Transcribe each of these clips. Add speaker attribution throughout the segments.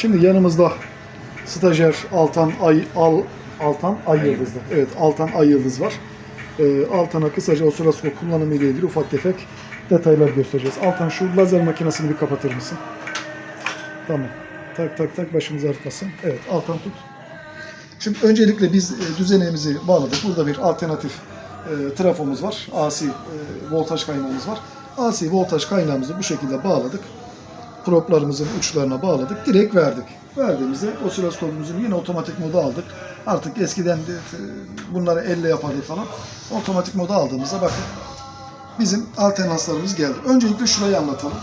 Speaker 1: Şimdi yanımızda stajyer Altan Ay Al Altan Ay Yıldız'da. Evet, Altan Ay Yıldız var. Ee, Altan'a kısaca osiloskop kullanımı ile ilgili ufak tefek detaylar göstereceğiz. Altan şu lazer makinesini bir kapatır mısın? Tamam. Tak tak tak başımız artmasın. Evet, Altan tut. Şimdi öncelikle biz e, düzeneğimizi bağladık. Burada bir alternatif e, trafomuz var. AC e, voltaj kaynağımız var. AC voltaj kaynağımızı bu şekilde bağladık. Proplarımızın uçlarına bağladık. Direkt verdik. Verdiğimizde osiloskopumuzun yine otomatik moda aldık. Artık eskiden de, e, bunları elle yapardık falan. Otomatik moda aldığımızda bakın bizim alternanslarımız geldi. Öncelikle şurayı anlatalım.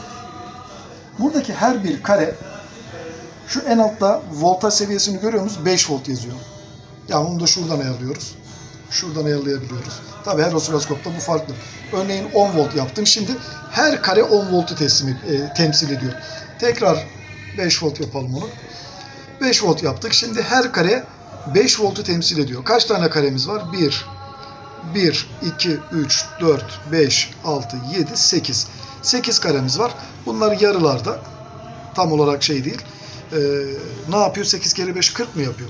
Speaker 1: Buradaki her bir kare şu en altta voltaj seviyesini görüyor musunuz? 5 volt yazıyor. Yani onu da şuradan ayarlıyoruz. Şuradan ayarlayabiliyoruz. Tabii her osiloskopta bu farklı. Örneğin 10 volt yaptım. Şimdi her kare 10 voltu teslim, e, temsil ediyor. Tekrar 5 volt yapalım onu. 5 volt yaptık. Şimdi her kare 5 voltu temsil ediyor. Kaç tane karemiz var? 1, 1, 2, 3, 4, 5, 6, 7, 8. 8 karemiz var. Bunlar yarılarda. Tam olarak şey değil. Ee, ne yapıyor? 8 kere 5 40 mı yapıyor?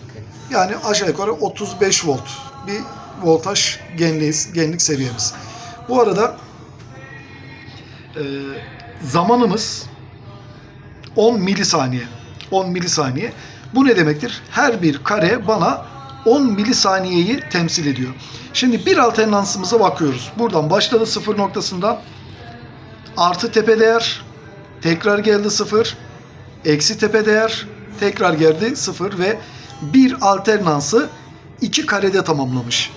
Speaker 1: Yani aşağı yukarı 35 volt bir voltaj genliği, genlik seviyemiz. Bu arada e, zamanımız 10 milisaniye. 10 milisaniye. Bu ne demektir? Her bir kare bana 10 milisaniyeyi temsil ediyor. Şimdi bir alternansımıza bakıyoruz. Buradan başladı sıfır noktasından artı tepe değer tekrar geldi sıfır eksi tepe değer tekrar geldi sıfır ve bir alternansı iki karede tamamlamış.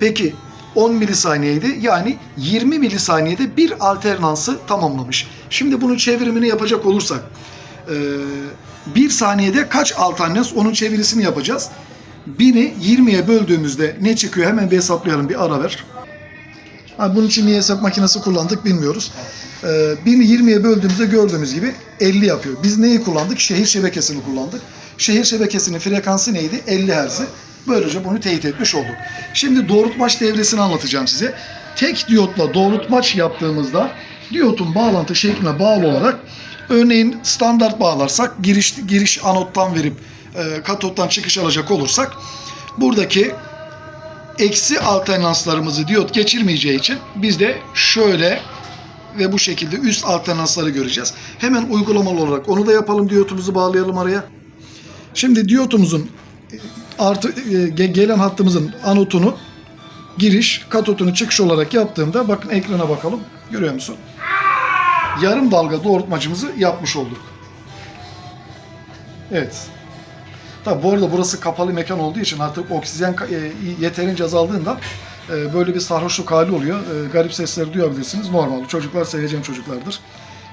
Speaker 1: Peki 10 milisaniyeydi yani 20 milisaniyede bir alternansı tamamlamış. Şimdi bunun çevirimini yapacak olursak bir saniyede kaç alternans onun çevirisini yapacağız. 1000'i 20'ye böldüğümüzde ne çıkıyor hemen bir hesaplayalım bir ara ver. Ha, bunun için niye hesap makinesi kullandık bilmiyoruz. Ee, 1000'i 20'ye böldüğümüzde gördüğümüz gibi 50 yapıyor. Biz neyi kullandık? Şehir şebekesini kullandık. Şehir şebekesinin frekansı neydi? 50 Hz'i. Böylece bunu teyit etmiş olduk. Şimdi doğrultmaç devresini anlatacağım size. Tek diyotla doğrultmaç yaptığımızda diyotun bağlantı şekline bağlı olarak örneğin standart bağlarsak giriş giriş anottan verip e, katottan çıkış alacak olursak buradaki eksi alternanslarımızı diyot geçirmeyeceği için biz de şöyle ve bu şekilde üst alternansları göreceğiz. Hemen uygulamalı olarak onu da yapalım diyotumuzu bağlayalım araya. Şimdi diyotumuzun artı e, ge- gelen hattımızın anotunu giriş, katotunu çıkış olarak yaptığımda bakın ekrana bakalım. Görüyor musun? Yarım dalga doğrultmacımızı yapmış olduk. Evet. Tabi bu arada burası kapalı mekan olduğu için artık oksijen e, yeterince azaldığında e, böyle bir sarhoşluk hali oluyor. E, garip sesleri duyabilirsiniz. Normal. Çocuklar seveceğim çocuklardır.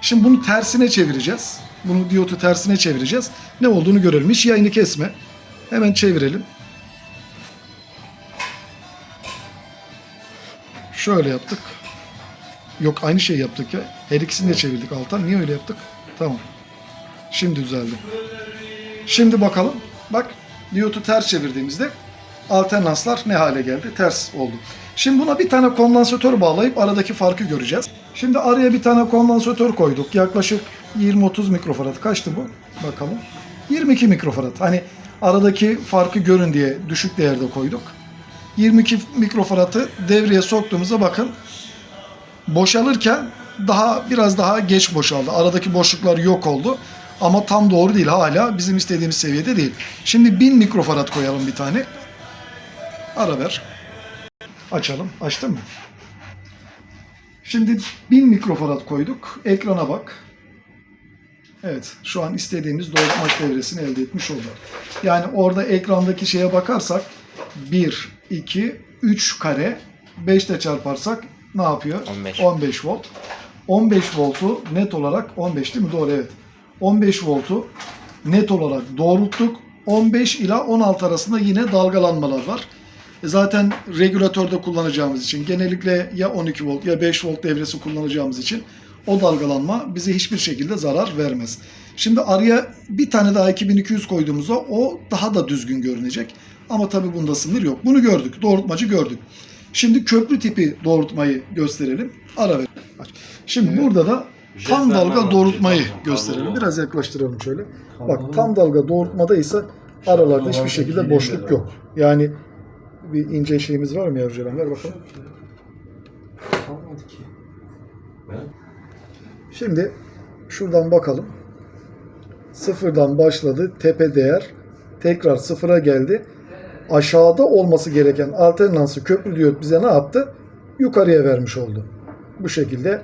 Speaker 1: Şimdi bunu tersine çevireceğiz. Bunu diyotu tersine çevireceğiz. Ne olduğunu görelim. Hiç yayını kesme. Hemen çevirelim. Şöyle yaptık. Yok aynı şey yaptık ya. Her ikisini de çevirdik Altan. Niye öyle yaptık? Tamam. Şimdi düzeldi. Şimdi bakalım. Bak diyotu ters çevirdiğimizde alternanslar ne hale geldi? Ters oldu. Şimdi buna bir tane kondansatör bağlayıp aradaki farkı göreceğiz. Şimdi araya bir tane kondansatör koyduk. Yaklaşık 20-30 mikrofarad. Kaçtı bu? Bakalım. 22 mikrofarad. Hani aradaki farkı görün diye düşük değerde koyduk. 22 mikrofaradı devreye soktuğumuzda bakın boşalırken daha biraz daha geç boşaldı. Aradaki boşluklar yok oldu. Ama tam doğru değil. Hala bizim istediğimiz seviyede değil. Şimdi 1000 mikrofarad koyalım bir tane. Ara ver. Açalım. Açtın mı? Şimdi 1000 mikrofarad koyduk. Ekrana bak. Evet. Şu an istediğimiz doğrultmaç devresini elde etmiş olduk. Yani orada ekrandaki şeye bakarsak 1, 2, 3 kare 5 ile çarparsak ne yapıyor?
Speaker 2: 15.
Speaker 1: 15 volt. 15 voltu net olarak 15 değil mi? Doğru evet. 15 voltu net olarak doğrulttuk. 15 ila 16 arasında yine dalgalanmalar var. E Zaten regülatörde kullanacağımız için genellikle ya 12 volt ya 5 volt devresi kullanacağımız için o dalgalanma bize hiçbir şekilde zarar vermez. Şimdi araya bir tane daha 2200 koyduğumuzda o daha da düzgün görünecek. Ama tabii bunda sınır yok. Bunu gördük. Doğrultmacı gördük. Şimdi köprü tipi doğrultmayı gösterelim. Ara ver. Şimdi burada da tam dalga doğrultmayı gösterelim. Biraz yaklaştıralım şöyle. Bak tam dalga doğrultmada ise aralarda hiçbir şekilde boşluk yok. Yani bir ince şeyimiz var mı ya Hocam? Ver bakalım.
Speaker 2: Kalmadı ki.
Speaker 1: Şimdi şuradan bakalım. Sıfırdan başladı. Tepe değer tekrar sıfıra geldi. Aşağıda olması gereken alternansı köprü diyot bize ne yaptı? Yukarıya vermiş oldu. Bu şekilde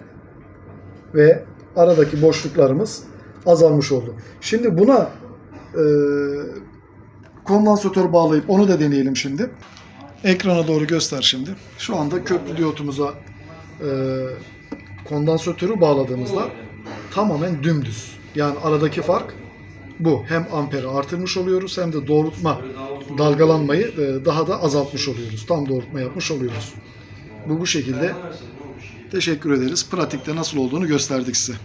Speaker 1: ve aradaki boşluklarımız azalmış oldu. Şimdi buna e, kondansatör bağlayıp onu da deneyelim şimdi. Ekrana doğru göster şimdi. Şu anda köprü diyotumuza e, kondansatörü bağladığımızda tamamen dümdüz. Yani aradaki fark bu. Hem amperi artırmış oluyoruz hem de doğrultma dalgalanmayı e, daha da azaltmış oluyoruz. Tam doğrultma yapmış oluyoruz. Bu bu şekilde. Teşekkür ederiz. Pratikte nasıl olduğunu gösterdik size.